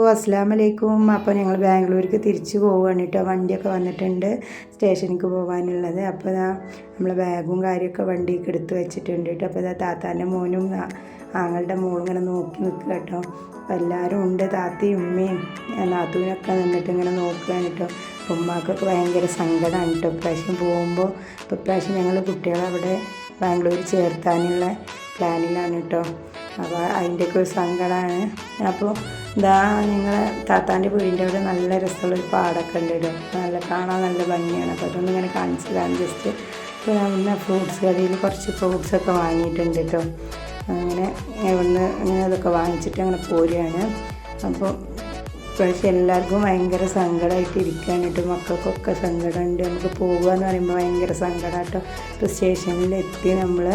ഓ അസ്സാമലൈക്കും അപ്പോൾ ഞങ്ങൾ ബാംഗ്ലൂർക്ക് തിരിച്ചു പോവുകയാണ് കേട്ടോ. വണ്ടിയൊക്കെ വന്നിട്ടുണ്ട് സ്റ്റേഷനിലേക്ക് പോകാനുള്ളത് അപ്പോൾ ഇതാ നമ്മളെ ബാഗും കാര്യമൊക്കെ വണ്ടിക്ക് എടുത്ത് വെച്ചിട്ടുണ്ട് കേട്ടോ. അപ്പോൾ ഇതാ താത്താന്റെ മോനും ആങ്ങളുടെ മോളും ഇങ്ങനെ നോക്കി നിൽക്കുക കേട്ടോ. അപ്പോൾ എല്ലാവരും ഉണ്ട്. താത്തയും ഉമ്മയും നാത്തൂനൊക്കെ നിന്നിട്ട് ഇങ്ങനെ നോക്കുകയാണ് കേട്ടോ. ഉമ്മാക്കൊക്കെ ഭയങ്കര സങ്കടമാണ് കേട്ടോ. ഇപ്രാവശ്യം പോകുമ്പോൾ ഇപ്പോൾ ഇപ്രാവശ്യം ഞങ്ങൾ കുട്ടികളെ അവിടെ ബാംഗ്ലൂർ ചേർത്താനുള്ള പ്ലാനിലാണ് കേട്ടോ. അപ്പോൾ അതിന്റെയൊക്കെ ഒരു സങ്കടമാണ്. അപ്പോൾ ഇതാ നിങ്ങളെ താത്താന്റെ വീടിന്റെ അവിടെ നല്ല രസമുള്ള ഒരു പാടൊക്കെ ഉണ്ട് കേട്ടോ നല്ല കാണാൻ നല്ല ഭംഗിയാണ്. അപ്പോൾ അതൊന്നും ഇങ്ങനെ കാണിച്ചതാണ് ജസ്റ്റ് ഞാൻ ഫ്രൂട്ട്സ് കടയിൽ കുറച്ച് ഫ്രൂട്ട്സ് ഒക്കെ വാങ്ങിയിട്ടുണ്ട് കേട്ടോ. അങ്ങനെ ഇവിടുന്ന് ഇങ്ങനെ അതൊക്കെ വാങ്ങിച്ചിട്ട് അങ്ങനെ പോരുകയാണ്. അപ്പോൾ പക്ഷെ എല്ലാവർക്കും ഭയങ്കര സങ്കടമായിട്ട് ഇരിക്കുകയാണ് കേട്ടോ. മക്കൾക്കൊക്കെ സങ്കടമുണ്ട്. നമുക്ക് പോകുക എന്ന് പറയുമ്പോൾ ഭയങ്കര സങ്കടം കേട്ടോ സ്റ്റേഷനിൽ എത്തി നമ്മൾ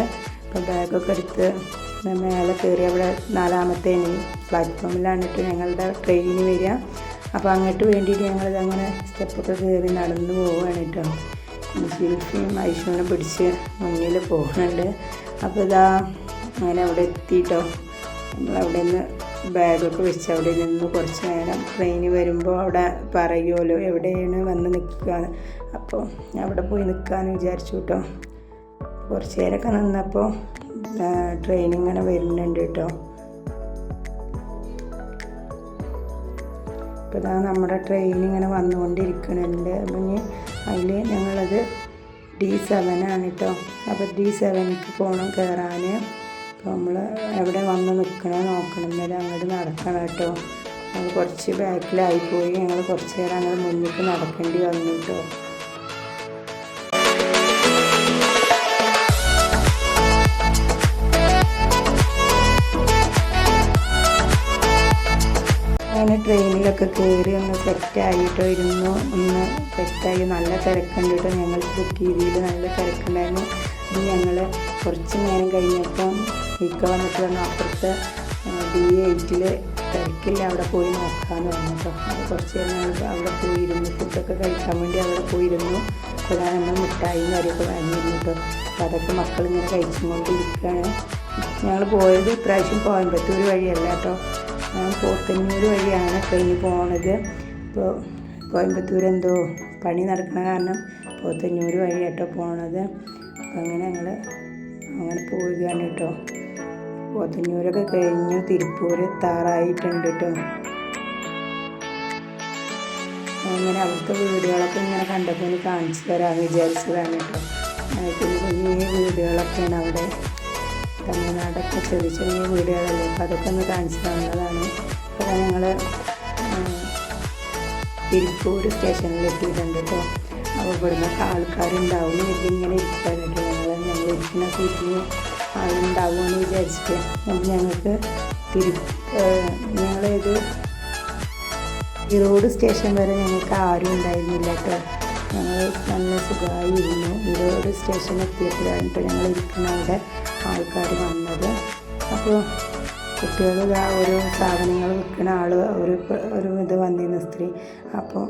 ഇപ്പോൾ ബാഗൊക്കെ എടുത്ത് മേലെ കയറി അവിടെ നാലാമത്തെ പ്ലാറ്റ്ഫോമിലാണ് കേട്ടോ ഞങ്ങളുടെ ട്രെയിനിന് വരിക. അപ്പോൾ അങ്ങോട്ട് വേണ്ടിയിട്ട് ഞങ്ങളിത് അങ്ങനെ സ്റ്റെപ്പൊക്കെ കയറി നടന്നു പോവുകയാണ് കേട്ടോ ഷിൽഫിയും ഐശ്വനെ പിടിച്ച് മുന്നിൽ പോകുന്നുണ്ട് അപ്പോൾ ഇതാ അങ്ങനെ അവിടെ എത്തിയിട്ടോ നമ്മളവിടെ നിന്ന് ബാഗൊക്കെ വെച്ച് അവിടെ നിന്ന് കുറച്ച് നേരം ട്രെയിന് വരുമ്പോൾ അവിടെ പറയുമല്ലോ എവിടെയാണ് വന്ന് നിൽക്കുക അപ്പോൾ അവിടെ പോയി നിൽക്കാമെന്ന് വിചാരിച്ചു കേട്ടോ കുറച്ച് നേരമൊക്കെ നിന്നപ്പോൾ ട്രെയിൻ ഇങ്ങനെ വരുന്നുണ്ട് കേട്ടോ ഇപ്പോൾ ഇതാ നമ്മുടെ ട്രെയിൻ ഇങ്ങനെ വന്നുകൊണ്ടിരിക്കുന്നുണ്ട്. അപ്പം അതിൽ ഞങ്ങളത് ഡി സെവനാണ് കേട്ടോ അപ്പോൾ ഡി സെവനിക്ക് പോകണം കയറാൻ അപ്പോൾ നമ്മൾ എവിടെ വന്ന് നിൽക്കണോ നോക്കണം. എന്നാലും അങ്ങോട്ട് നടക്കണം കേട്ടോ ഞങ്ങൾ കുറച്ച് ബാക്കിലായിപ്പോയി ഞങ്ങൾ കുറച്ച് നേരം അങ്ങനെ മുന്നിലേക്ക് നടക്കേണ്ടി വന്നു കേട്ടോ ട്രെയിനിലൊക്കെ കയറി ഒന്ന് സെറ്റായിട്ടോ ഇരുന്നു ഒന്ന് സെറ്റായി നല്ല തിരക്കുണ്ട് ഞങ്ങൾ ബുക്ക് ചെയ്തതിൽ നല്ല തിരക്കുണ്ടായിരുന്നു. ഇനി ഞങ്ങൾ കുറച്ച് നേരം കഴിഞ്ഞപ്പം ഇക്ക വന്നിട്ട് പറഞ്ഞു അപ്പുറത്തെ ഡി എയ്റ്റിൽ തിരക്കില്ല അവിടെ പോയി നോക്കാമെന്ന് പറഞ്ഞു കേട്ടോ അപ്പോൾ കുറച്ച് നേരം ഞങ്ങൾ അവിടെ പോയിരുന്നു ഫുഡൊക്കെ കഴിക്കാൻ വേണ്ടി അവിടെ പോയിരുന്നു കൂടാതെ നമ്മൾ മിഠായിയും കാര്യമൊക്കെ വാങ്ങിയിരുന്നു കേട്ടോ അപ്പോൾ അതൊക്കെ മക്കളിങ്ങനെ കഴിച്ചുകൊണ്ടിരിക്കുകയാണ്. ഞങ്ങൾ പോയത് ഇപ്രാവശ്യം കോയമ്പത്തൂർ വഴിയല്ല കേട്ടോ ഞാൻ പോത്തന്നൂർ വഴിയാണ് ട്രെയിൻ പോണത്. ഇപ്പോൾ കോയമ്പത്തൂർ എന്തോ പണി നടക്കുന്ന കാരണം പോത്തന്നൂർ വഴി കേട്ടോ പോണത്. അപ്പോൾ അങ്ങനെ ഞങ്ങൾ അങ്ങനെ പോവുകയാണ് കേട്ടോ. പോത്തന്നൂരൊക്കെ കഴിഞ്ഞ്. തിരുപ്പൂർ എത്താറായിട്ടുണ്ട് കേട്ടോ. അങ്ങനെ അവിടുത്തെ വീടുകളൊക്കെ ഇങ്ങനെ കണ്ടപ്പോൾ കാണിച്ചു തരാമെന്ന് വിചാരിച്ചതാണ് കേട്ടോ. കുഞ്ഞു കുഞ്ഞു വീടുകളൊക്കെയാണ് അവിടെ. തമിഴ്നാടൊക്കെ ചെറിയ ചെറിയ വീടുകളല്ലേ? അപ്പോൾ അതൊക്കെ ഒന്ന് കാണിച്ചു തന്നതാണ്. അപ്പോൾ ഞങ്ങൾ തിരുപ്പൂർ സ്റ്റേഷനിൽ എത്തിയിട്ടുണ്ട് കേട്ടോ അപ്പോൾ ഇവിടുന്നൊക്കെ ആൾക്കാരുണ്ടാവും. ഇതിങ്ങനെ ഇരിക്കാൻ കേട്ടോ ഞങ്ങൾ ഞങ്ങൾ ഇരിക്കുന്ന സീറ്റിൽ ആളുണ്ടാവുമെന്ന് വിചാരിച്ചിട്ട്. അപ്പം ഞങ്ങൾക്ക് തിരു ഞങ്ങളിത് ഈറോഡ് സ്റ്റേഷൻ വരെ ഞങ്ങൾക്ക് ആരും ഉണ്ടായിരുന്നില്ല കേട്ടോ ഞങ്ങൾ നല്ല സുഖമായി ഇരുന്നു. ഈറോഡ് സ്റ്റേഷൻ എത്തിയപ്പോഴാണ് ഇപ്പോൾ ഞങ്ങൾ ഇരിക്കുന്ന അവിടെ. ആൾക്കാർ വന്നത്. അപ്പോൾ കുട്ടികൾ ഓരോ സാധനങ്ങൾ വിൽക്കുന്ന ആൾ ഒരു ഒരു ഇത് വന്നിരുന്ന സ്ത്രീ. അപ്പോൾ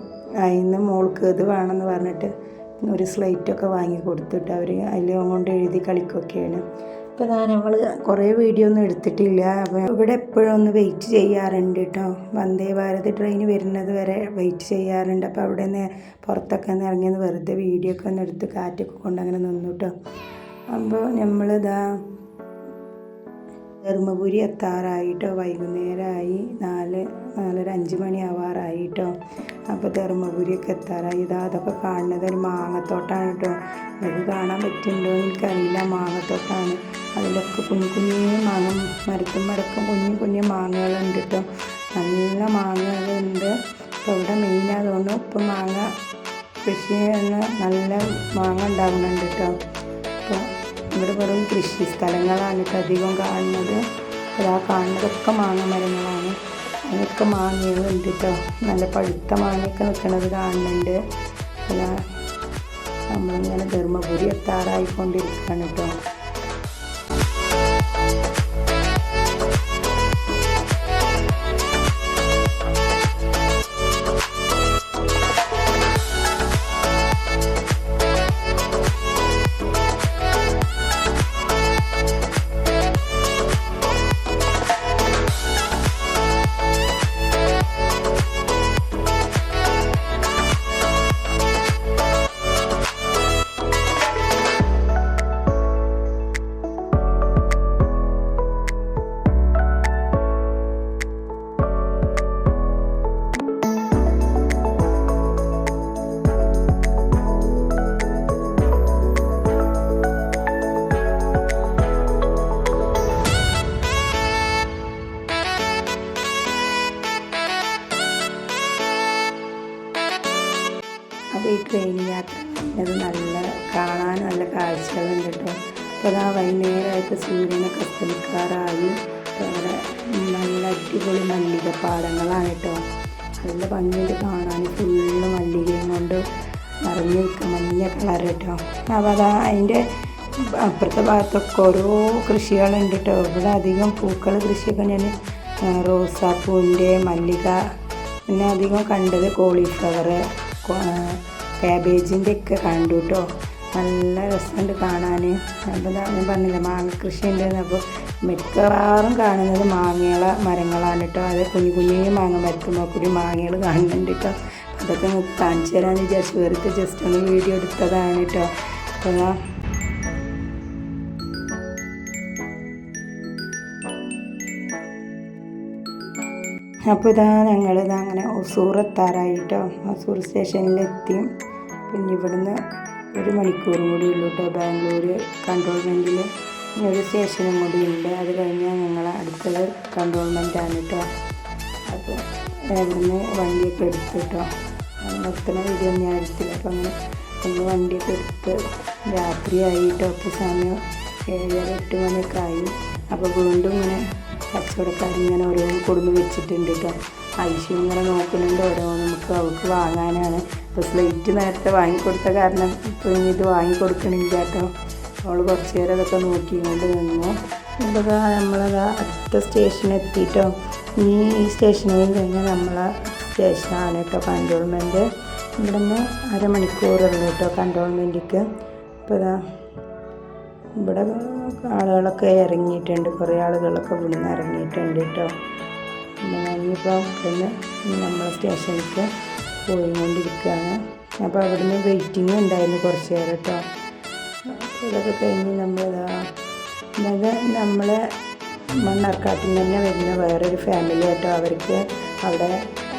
അതിന് മോൾക്ക് ഇത് വേണമെന്ന് പറഞ്ഞിട്ട് ഒരു സ്ലേറ്റൊക്കെ വാങ്ങി കൊടുത്തിട്ട് അവർ അതിൽ കൊണ്ട് എഴുതി കളിക്കുകയൊക്കെയാണ്. ഇപ്പോൾ ഞാൻ നമ്മൾ കുറേ വീഡിയോ ഒന്നും എടുത്തിട്ടില്ല. അപ്പോൾ ഇവിടെ എപ്പോഴും ഒന്ന് വെയിറ്റ് ചെയ്യാറുണ്ട് കേട്ടോ വന്ദേ ഭാരത് ട്രെയിൻ വരുന്നത് വരെ വെയിറ്റ് ചെയ്യാറുണ്ട്. അപ്പോൾ അവിടെ നിന്ന് പുറത്തൊക്കെ ഒന്ന് ഇറങ്ങിയെന്ന് വെറുതെ വീഡിയോ ഒക്കെ ഒന്ന് എടുത്ത് കാറ്റൊക്കെ കൊണ്ട് അങ്ങനെ നിന്നു കേട്ടോ അപ്പോൾ നമ്മളിതാ ധർമ്മപുരി എത്താറായിട്ടോ വൈകുന്നേരമായി നാല് നാലര അഞ്ച് മണി ആവാറായിട്ടോ. അപ്പോൾ ധർമ്മപുരിയൊക്കെ എത്താറായി. ഇതാ അതൊക്കെ കാണുന്നത് ഒരു മാങ്ങത്തോട്ടാണ് കേട്ടോ അത് കാണാൻ പറ്റുന്നുണ്ടോ എനിക്കറിയില്ല. മാങ്ങത്തോട്ടാണ്. അതിലൊക്കെ കുഞ്ഞു കുഞ്ഞു മാങ്ങ മരത്തും മടക്കം കുഞ്ഞു കുഞ്ഞു മാങ്ങകളുണ്ട് കേട്ടോ നല്ല മാങ്ങകളുണ്ട്. അപ്പോൾ ഇവിടെ മെയിൻ അതുകൊണ്ട് ഇപ്പം മാങ്ങ കൃഷി നല്ല മാങ്ങ ഉണ്ടാകുന്നുണ്ട് കേട്ടോ ഇവിടെ വെറും കൃഷി സ്ഥലങ്ങളാണ് കേട്ടോ അധികം കാണുന്നത്. ആ കാണുന്നതൊക്കെ മാങ്ങ മരങ്ങളാണ്. അതിനൊക്കെ മാങ്ങകളുണ്ട് കേട്ടോ നല്ല പഴുത്ത മാങ്ങയൊക്കെ നിൽക്കുന്നത് കാണുന്നുണ്ട്. അതാ നമ്മളിങ്ങനെ ധർമ്മപുരി എത്താറായിക്കൊണ്ടിരിക്കുകയാണ് കേട്ടോ അത് നല്ല കാണാൻ നല്ല കാഴ്ചകളുണ്ട് കേട്ടോ. അപ്പോൾ ആ വൈകുന്നേരമായിട്ട് സൂര്യനൊക്കെ അസ്തമിക്കാറായി അവിടെ നല്ല അടിപൊളി മല്ലിക പാടങ്ങളാണ് കേട്ടോ. നല്ല ഭംഗിയുണ്ട് കാണാൻ. ഫുള്ള് മല്ലികയും കൊണ്ട് നിറഞ്ഞു നിൽക്കുക മഞ്ഞ കളർ കേട്ടോ. അപ്പോൾ അതാ അതിന്റെ അപ്പുറത്തെ ഭാഗത്തൊക്കെ ഓരോ കൃഷികളുണ്ട് കേട്ടോ. ഇവിടെ അധികം പൂക്കൾ കൃഷിയൊക്കെ ഞാൻ റോസാപ്പൂവിന്റെ മല്ലിക. പിന്നെ അധികം കണ്ടത് കോളിഫ്ലവർ കാബേജിന്റെ ഒക്കെ കണ്ടു കേട്ടോ നല്ല രസമുണ്ട് കാണാൻ അപ്പോൾ ഞാൻ പറഞ്ഞില്ല മാങ്ങ കൃഷി ഉണ്ടെന്ന് അപ്പോൾ മിക്കവാറും കാണുന്നത് മാങ്ങകള മരങ്ങളാണ് കേട്ടോ അത് കുഞ്ഞു കുഞ്ഞു മാങ്ങ മരത്തുമ്പോൾ കൂടി മാങ്ങകൾ കാണുന്നുണ്ട് കേട്ടോ അതൊക്കെ കാണിച്ചു തരാമെന്ന് വിചാരിച്ചു. വെറുതെ ജസ്റ്റ് ഒന്ന് വീഡിയോ എടുത്തതാണ് കേട്ടോ അപ്പോൾ അപ്പോൾ ഇതാ ഞങ്ങൾ ഇതാ അങ്ങനെ ഒസൂർ എത്താറായിട്ടോ. ഒസൂർ സ്റ്റേഷനിലെത്തി പിന്നെ ഇവിടുന്ന് ഒരു മണിക്കൂറും കൂടി ഉള്ളൂ കേട്ടോ ബാംഗ്ലൂർ കൺട്രോൾമെന്റിൽ ഒരു സ്റ്റേഷനും കൂടി ഉണ്ട്. അത് കഴിഞ്ഞാൽ ഞങ്ങൾ അടുത്തത് ആണ് കേട്ടോ. അപ്പോൾ അവിടുന്ന് വണ്ടിയൊക്കെ എടുത്ത് കേട്ടോ. നിർത്തുന്ന വീഡിയോ ഞാൻ എടുത്തില്ല. അപ്പോൾ അങ്ങനെ ഒന്ന് വണ്ടിയൊക്കെ എടുത്ത് രാത്രിയായി കേട്ടോ. അപ്പോൾ സമയം ഏഴര എട്ട് മണിയൊക്കെ ആയി. അപ്പോൾ വീണ്ടും ഇങ്ങനെ കച്ചവടക്കാരിങ്ങനെ ഓരോന്ന് കൊടുന്ന് വെച്ചിട്ടുണ്ട് കേട്ടോ ഐശ്വര്യം ഇങ്ങനെ നോക്കുന്നുണ്ട് ഓരോ നമുക്ക് അവൾക്ക് വാങ്ങാനാണ്. ഇപ്പോൾ സ്ലേറ്റ് നേരത്തെ വാങ്ങിക്കൊടുത്ത കാരണം ഇപ്പോൾ ഇനി ഇത് വാങ്ങിക്കൊടുക്കണില്ല കേട്ടോ അവൾ കുറച്ച് നേരം അതൊക്കെ നോക്കിക്കൊണ്ട് നിന്നു. എന്താ നമ്മളത് അടുത്ത സ്റ്റേഷൻ എത്തിയിട്ടോ ഈ ഈ സ്റ്റേഷനിൽ കഴിഞ്ഞാൽ നമ്മളെ സ്റ്റേഷനാണ് കേട്ടോ കൺട്രോൾമെന്റ് ഇവിടെ നിന്ന് അരമണിക്കൂറുള്ളൂ കേട്ടോ കൺട്രോൾമെന്റിക്ക് ഇപ്പോൾ ഇതാ ഇവിടെ ആളുകളൊക്കെ ഇറങ്ങിയിട്ടുണ്ട്. കുറേ ആളുകളൊക്കെ ഇവിടുന്ന് ഇറങ്ങിയിട്ടുണ്ട് കേട്ടോ. ഇനിയിപ്പോൾ ഇവിടുന്ന് നമ്മൾ സ്റ്റേഷനിലേക്ക് പോയിക്കൊണ്ടിരിക്കുകയാണ്. അപ്പോൾ അവിടുന്ന് വെയിറ്റിംഗ് ഉണ്ടായിരുന്നു കുറച്ച് നേരം കേട്ടോ. ഇതൊക്കെ കഴിഞ്ഞ് നമ്മളിതാ ഇതൊക്കെ നമ്മളെ മണ്ണാർക്കാട്ടിൽ തന്നെ വരുന്ന വേറൊരു ഫാമിലി ആയിട്ടോ അവർക്ക് അവിടെ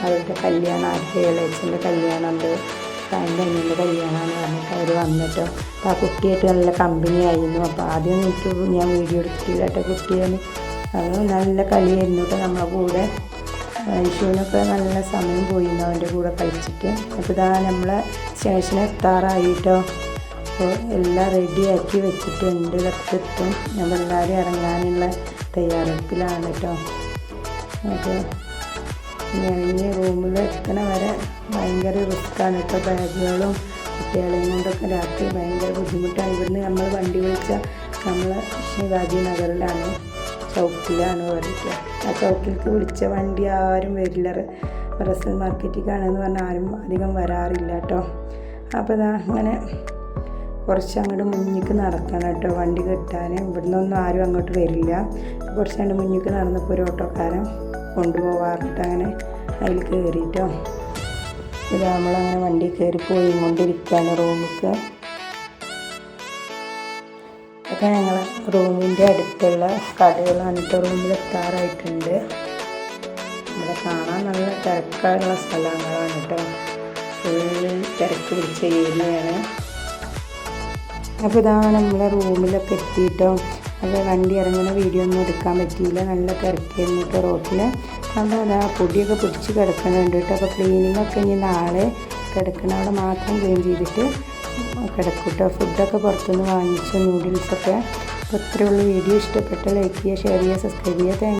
അവരുടെ കല്യാണം ആരുടെ ഇളയച്ചന്റെ കല്യാണമുണ്ട്. അതിന്റെ അനിയന്റെ കല്യാണമാണ് പറഞ്ഞിട്ട് അവർ വന്നിട്ട് അപ്പോൾ ആ കുട്ടിയായിട്ട് നല്ല കമ്പനി ആയിരുന്നു. അപ്പോൾ ആദ്യം എനിക്ക് ഞാൻ വീഡിയോ എടുത്തിട്ടില്ല കേട്ടോ കുട്ടിയാണ് അത് നല്ല കളിയായിരുന്നു കേട്ടോ നമ്മളെ കൂടെ. ഐശുവിനൊക്കെ നല്ല സമയം പോയി അവന്റെ കൂടെ കളിച്ചിട്ട്. അപ്പോൾ ഇതാ നമ്മളെ സ്റ്റേഷൻ എത്താറായിട്ടോ അപ്പോൾ എല്ലാം റെഡിയാക്കി വെച്ചിട്ട് എന്റെ എത്തും. നമ്മളെല്ലാവരും ഇറങ്ങാനുള്ള തയ്യാറെടുപ്പിലാണ് കേട്ടോ അപ്പോൾ ഈ റൂമിൽ എത്തണ വരെ ഭയങ്കര റിസ്ക്കാണ് കേട്ടോ ബാഗുകളും കുട്ടികളെയും കൊണ്ടൊക്കെ രാത്രി ഭയങ്കര ബുദ്ധിമുട്ടാണ്. ഇവിടുന്ന് നമ്മൾ വണ്ടി വിളിച്ചാൽ നമ്മൾ ശിവാജി നഗറിലാണ് ചൗക്കിലാണ് പറഞ്ഞിട്ട് ആ ചൗക്കിലേക്ക് വിളിച്ച വണ്ടി ആരും വരില്ല. റസൽ മാർക്കറ്റിലേക്കാണെന്ന് പറഞ്ഞാൽ ആരും അധികം വരാറില്ല കേട്ടോ. അപ്പോൾ ഇതാ അങ്ങനെ കുറച്ച് അങ്ങോട്ട് മുന്നിക്ക് നടക്കണം കേട്ടോ വണ്ടി കിട്ടാൻ. ഇവിടുന്നൊന്നും ആരും അങ്ങോട്ട് വരില്ല. കുറച്ച് അങ്ങോട്ട് മുന്നിക്ക് നടന്നപ്പോൾ ഒരു ഓട്ടോക്കാരൻ കൊണ്ടുപോകാറുണ്ട് അങ്ങനെ അതിൽ കയറിയിട്ടോ ഇത് നമ്മളങ്ങനെ വണ്ടി കയറി പോയി കൊണ്ടിരിക്കുകയാണ് റൂമിക്ക് ഒക്കെ ഞങ്ങൾ റൂമിന്റെ അടുത്തുള്ള കടകളാണ് റൂമിൽ എത്താറായിട്ടുണ്ട് ഇവിടെ കാണാൻ നല്ല തിരക്കായുള്ള സ്ഥലങ്ങളാണ് കേട്ടോ. ഫുള്ള് തിരക്ക് പിടിച്ച ഏരിയയാണ് അപ്പോൾ ഇതാണ് നമ്മളെ റൂമിലൊക്കെ എത്തിയിട്ടോ. അപ്പോൾ വണ്ടി ഇറങ്ങുന്ന വീഡിയോ ഒന്നും എടുക്കാൻ പറ്റിയില്ല. നല്ല തിരക്കായിരുന്നു കേട്ടോ റോട്ടിൽ അപ്പോൾ അതാ പൊടിയൊക്കെ പിടിച്ച് കിടക്കണുണ്ട് കേട്ടോ അപ്പോൾ ക്ലീനിങ് ഒക്കെ ഇനി നാളെ കിടക്കണ അവിടെ മാത്രം ക്ലീൻ ചെയ്തിട്ട് കിടക്കും കേട്ടോ ഫുഡൊക്കെ പുറത്തുനിന്ന് വാങ്ങിച്ച് നൂഡിൽസൊക്കെ അപ്പോൾ ഇത്രയുള്ള വീഡിയോ ഇഷ്ടപ്പെട്ട ലൈക്ക് ചെയ്യുക ഷെയർ ചെയ്യുക സബ്സ്ക്രൈബ് ചെയ്യുക.